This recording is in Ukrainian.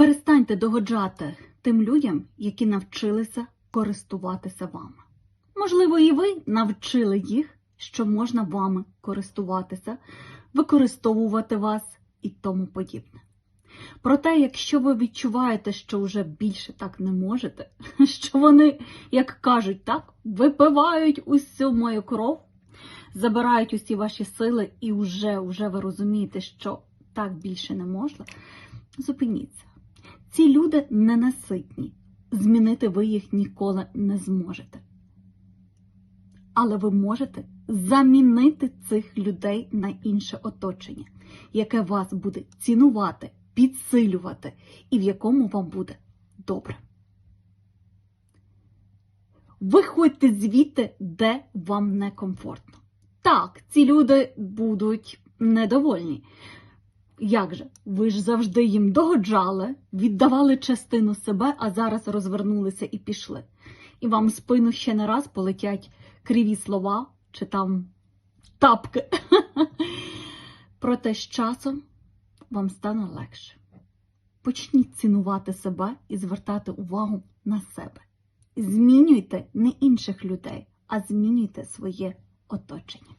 Перестаньте догоджати тим людям, які навчилися користуватися вами. Можливо, і ви навчили їх, що можна вами користуватися, використовувати вас і тому подібне. Проте, якщо ви відчуваєте, що вже більше так не можете, що вони, як кажуть, так, випивають усю мою кров, забирають усі ваші сили, і вже, вже ви розумієте, що так більше не можна, зупиніться. Ці люди ненаситні. Змінити ви їх ніколи не зможете. Але ви можете замінити цих людей на інше оточення, яке вас буде цінувати, підсилювати і в якому вам буде добре. Виходьте звідти, де вам некомфортно. Так, ці люди будуть недовольні. Як же? Ви ж завжди їм догоджали, віддавали частину себе, а зараз розвернулися і пішли. І вам в спину ще не раз полетять криві слова чи там тапки. Проте з часом вам стане легше. Почніть цінувати себе і звертати увагу на себе. Змінюйте не інших людей, а змінюйте своє оточення.